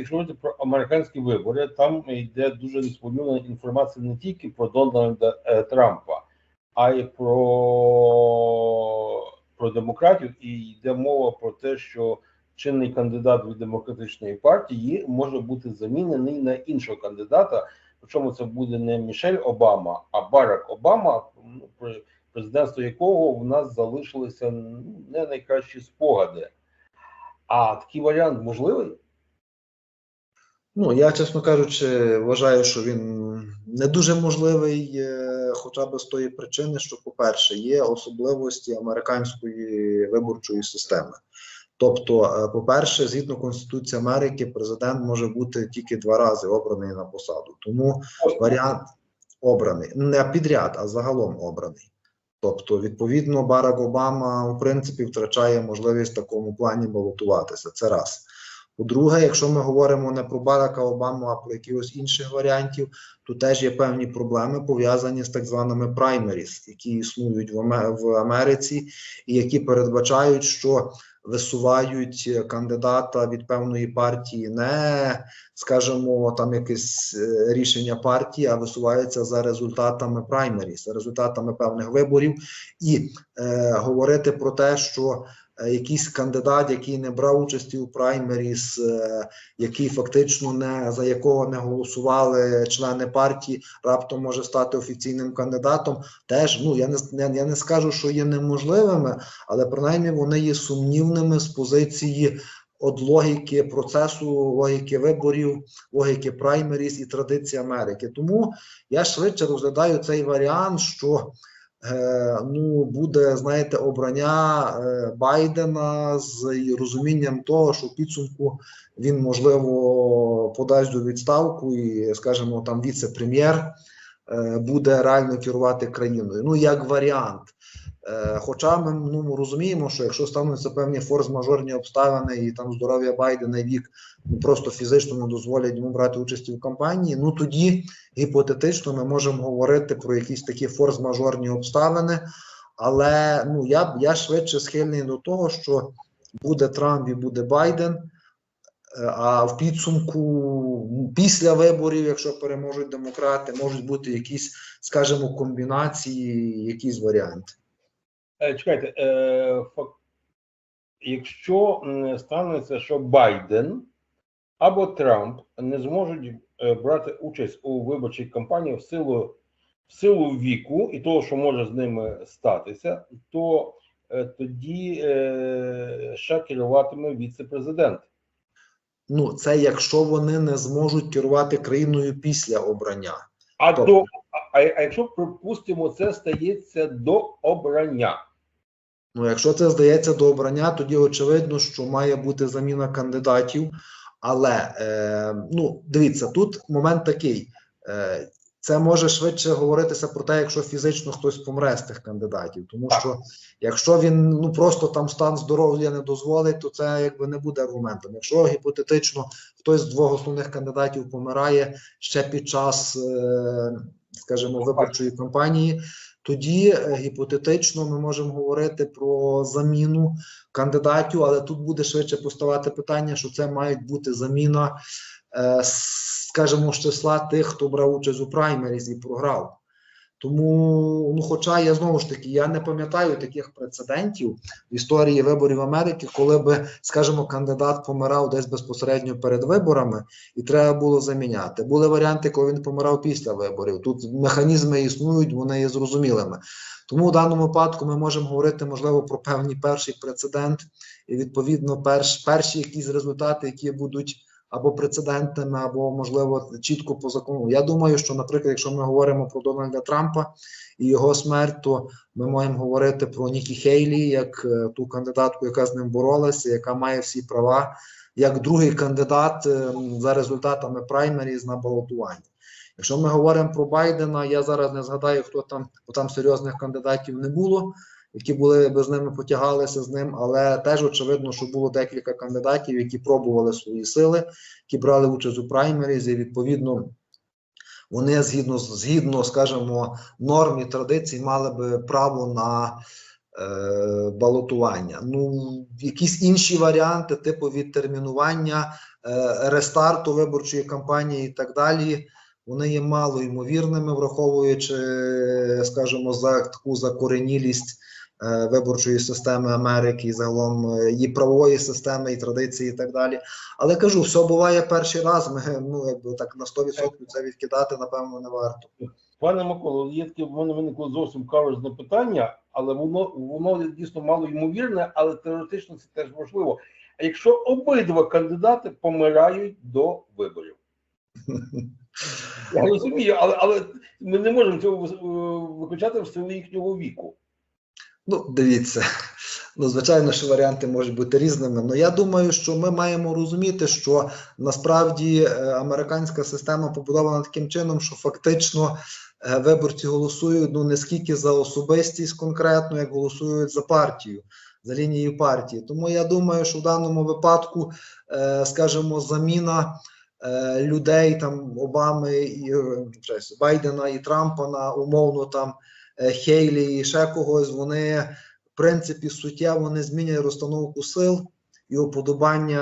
якщо говорити про американські вибори, там йде дуже несподівана інформація не тільки про Дональда е, Трампа, а й про, про демократів. І йде мова про те, що чинний кандидат від демократичної партії може бути замінений на іншого кандидата. Причому це буде не Мішель Обама, а Барак Обама, ну, президентство якого в нас залишилися ну, не найкращі спогади. А такий варіант можливий? Ну, я, чесно кажучи, вважаю, що він не дуже можливий, е, хоча б з тої причини, що, по-перше, є особливості американської виборчої системи. Тобто, е, по-перше, згідно Конституції Америки, президент може бути тільки два рази обраний на посаду. Тому варіант обраний не підряд, а загалом обраний. Тобто, відповідно, Барак Обама в принципі втрачає можливість в такому плані балотуватися. Це раз. По-друге, якщо ми говоримо не про Барака Обаму, а про якихось інших варіантів, то теж є певні проблеми пов'язані з так званими праймеріс, які існують в Аме- в Америці, і які передбачають, що висувають кандидата від певної партії, не скажімо, там якесь е, рішення партії, а висуваються за результатами праймеріс, за результатами певних виборів, і е, говорити про те, що якийсь кандидат, який не брав участі у праймеріс, е, який фактично не за якого не голосували члени партії, раптом може стати офіційним кандидатом. Теж ну я не я, не скажу, що є неможливими, але принаймні вони є сумнівними з позиції. От логіки процесу, логіки виборів, логіки праймеріс і традиції Америки. Тому я швидше розглядаю цей варіант, що е, ну, буде, знаєте, обрання е, Байдена з розумінням того, що в підсумку він, можливо, подасть до відставку і, скажімо, там віце-прем'єр е, буде реально керувати країною. Ну, як варіант. Е, Хоча ми ну, розуміємо, що якщо стануться певні форс-мажорні обставини і там здоров'я Байдена і вік ну, просто фізично не дозволять йому брати участь у кампанії, ну тоді гіпотетично ми можемо говорити про якісь такі форс-мажорні обставини. Але ну я я швидше схильний до того, що буде Трамп і буде Байден. е, А в підсумку після виборів, якщо переможуть демократи, можуть бути якісь, скажімо, комбінації, якісь варіанти. Е, Чекайте, е, якщо станеться, що Байден або Трамп не зможуть е, брати участь у виборчій кампанії в силу, в силу віку і того, що може з ними статися, то тоді ще керуватиме віце-президент. Ну, це якщо вони не зможуть керувати країною після обрання. А Тобто- до а, а якщо припустимо, це стається до обрання. Ну, якщо це здається до обрання, тоді очевидно, що має бути заміна кандидатів. Але е, ну, дивіться, тут момент такий. Е, це може швидше говоритися про те, якщо фізично хтось помре з тих кандидатів. Тому що якщо він ну просто там стан здоров'я не дозволить, то це якби не буде аргументом. Якщо гіпотетично хтось з двох основних кандидатів помирає ще під час, е, скажімо, виборчої кампанії, тоді е, гіпотетично ми можемо говорити про заміну кандидатів, але тут буде швидше поставати питання, що це мають бути заміна, е, скажімо, з числа тих, хто брав участь у праймеріз і програв. Тому, ну, хоча я знову ж таки, я не пам'ятаю таких прецедентів в історії виборів Америки, коли би, скажімо, кандидат помирав десь безпосередньо перед виборами, і треба було заміняти. Були варіанти, коли він помирав після виборів. Тут механізми існують, вони є зрозумілими. Тому в даному випадку ми можемо говорити, можливо, про певний перший прецедент, і відповідно перш, перші якісь результати, які будуть або прецедентами, або можливо чітко по закону. Я думаю, що, наприклад, якщо ми говоримо про Дональда Трампа і його смерть, то ми маємо говорити про Нікі Хейлі, як е, ту кандидатку, яка з ним боролася, яка має всі права, як другий кандидат е, за результатами праймеріз на балотування. Якщо ми говоримо про Байдена, я зараз не згадаю, хто там, бо там серйозних кандидатів не було, які були би з ними потягалися з ним, але теж очевидно, що було декілька кандидатів, які пробували свої сили, які брали участь у праймерізі, і відповідно. Вони згідно, згідно, скажімо, норм і традицій мали би право на е, балотування. Ну, якісь інші варіанти, типу відтермінування, е, рестарту виборчої кампанії і так далі. Вони є мало ймовірними, враховуючи, скажімо, за таку закоренілість виборчої системи Америки і загалом е, її правової системи і традиції, і так далі. Але кажу, все буває перший раз. Ми ну якби так на 100% це відкидати, напевно, не варто. Пане Миколо, є таке в мене виникло зовсім каверзне питання, але воно воно дійсно мало ймовірне, але теоретично це теж можливо. А якщо обидва кандидати помирають до виборів? Я розумію, але, але ми не можемо цього е, виключати в силу їхнього віку. Ну, дивіться. Ну, звичайно, що варіанти можуть бути різними. але я думаю, що ми маємо розуміти, що насправді е, американська система побудована таким чином, що фактично е, виборці голосують ну не скільки за особистість конкретно, як голосують за партію, за лінією партії. Тому я думаю, що в даному випадку, е, скажімо, заміна людей там Обами і Байдена і Трампа на умовно там Хейлі і ще когось, вони в принципі суттєво не змінять розстановку сил і уподобання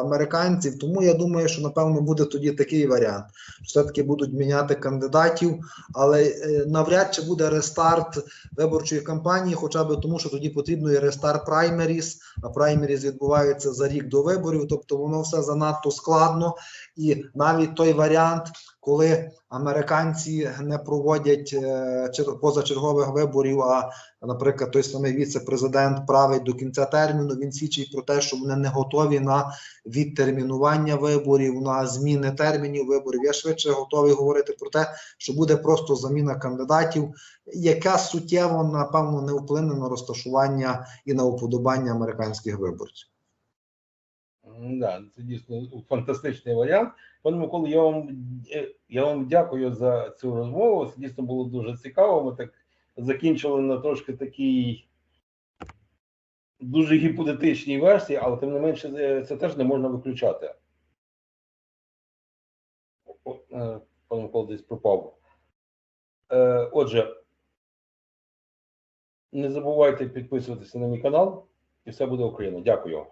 американців. Тому я думаю, що напевно буде тоді такий варіант. Все-таки будуть міняти кандидатів, але е, навряд чи буде рестарт виборчої кампанії, хоча б тому, що тоді потрібно і рестарт праймеріс, а праймеріс відбуваються за рік до виборів, тобто воно все занадто складно. І навіть той варіант, коли американці не проводять е, позачергових виборів, а, наприклад, той самий віце-президент править до кінця терміну, він свідчить про те, що вони не готові на відтермінування виборів, на зміни термінів виборів. Я швидше готовий говорити про те, що буде просто заміна кандидатів, яка суттєво, напевно, не вплине на розташування і на уподобання американських виборців. Да, це дійсно фантастичний варіант. Пане Миколо, я вам е, я вам дякую за цю розмову. Це дійсно було дуже цікаво. Ми так закінчили на трошки такій дуже гіпотетичній версії, але тим не менше е, це теж не можна виключати. Е, Пане Микола десь пропав. Отже, не забувайте підписуватися на мій канал, і все буде Україна. Дякую.